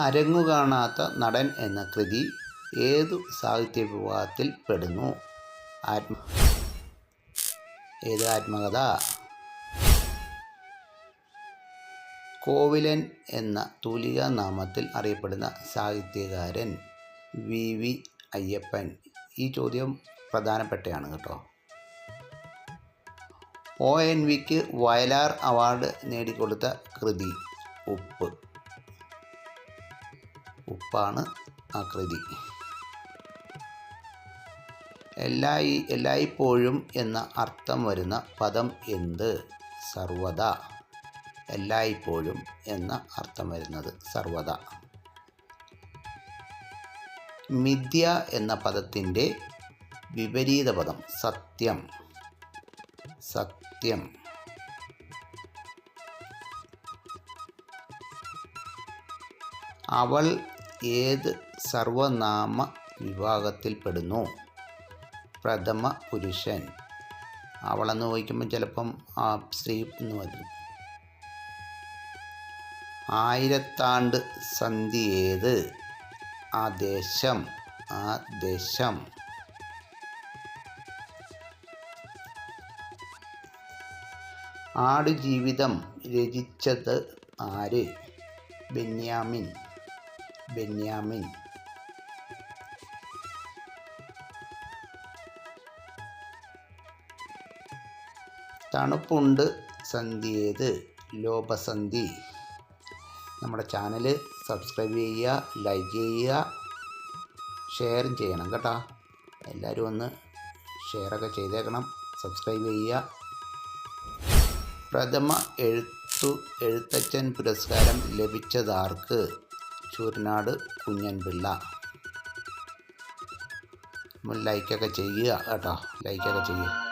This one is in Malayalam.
അരങ്ങു കാണാത്ത നടൻ എന്ന കൃതി ഏതു സാഹിത്യ വിഭാഗത്തിൽ പെടുന്നു? ആത്മ ഏത് ആത്മകഥ? കോവിലൻ എന്ന തൂലികാ നാമത്തിൽ അറിയപ്പെടുന്ന സാഹിത്യകാരൻ വി വി അയ്യപ്പൻ. ഈ ചോദ്യം പ്രധാനപ്പെട്ടയാണ് കേട്ടോ. O N V Vayalar award നേടിക്കൊടുത്ത കൃതി ഉപ്പ്. ഉപ്പാണ് ആ കൃതി. എല്ലായി എല്ലായ്പ്പോഴും എന്ന അർത്ഥം വരുന്ന പദം എന്ത്? സർവത എല്ലായ്പ്പോഴും എന്ന അർത്ഥം വരുന്നത് സർവത മിഥ്യ എന്ന പദത്തിന്റെ വിപരീത പദം സത്യം. സത്യം. അവൾ ഏത് സർവനാമ വിഭാഗത്തിൽപ്പെടുന്നു? പ്രഥമ പുരുഷൻ. അവളെന്ന് ചോദിക്കുമ്പോൾ ചിലപ്പം ആ സ്ത്രീ എന്ന് വരും. ആയിരത്താണ്ട് സന്ധി ഏത്? ആ ദേശം ആ ദേശം. ആടുജീവിതം രചിച്ചത് ആര്? ബെന്യാമിൻ. ബെന്യാമിൻ. തണുപ്പുണ്ട് സന്ധിയേത് ലോപസന്ധി. നമ്മുടെ ചാനൽ സബ്സ്ക്രൈബ് ചെയ്യുക ലൈക്ക് ചെയ്യുക ഷെയറും ചെയ്യണം കേട്ടോ. എല്ലാവരും ഒന്ന് ഷെയറൊക്കെ ചെയ്തേക്കണം. സബ്സ്ക്രൈബ് ചെയ്യുക. പ്രഥമ എഴുത്തു എഴുത്തച്ഛൻ പുരസ്കാരം ലഭിച്ചതാർക്ക്? ചൂരനാട് കുഞ്ഞൻപിള്ള. ലൈക്കൊക്കെ ചെയ്യുക കേട്ടോ. ലൈക്കൊക്കെ ചെയ്യുക.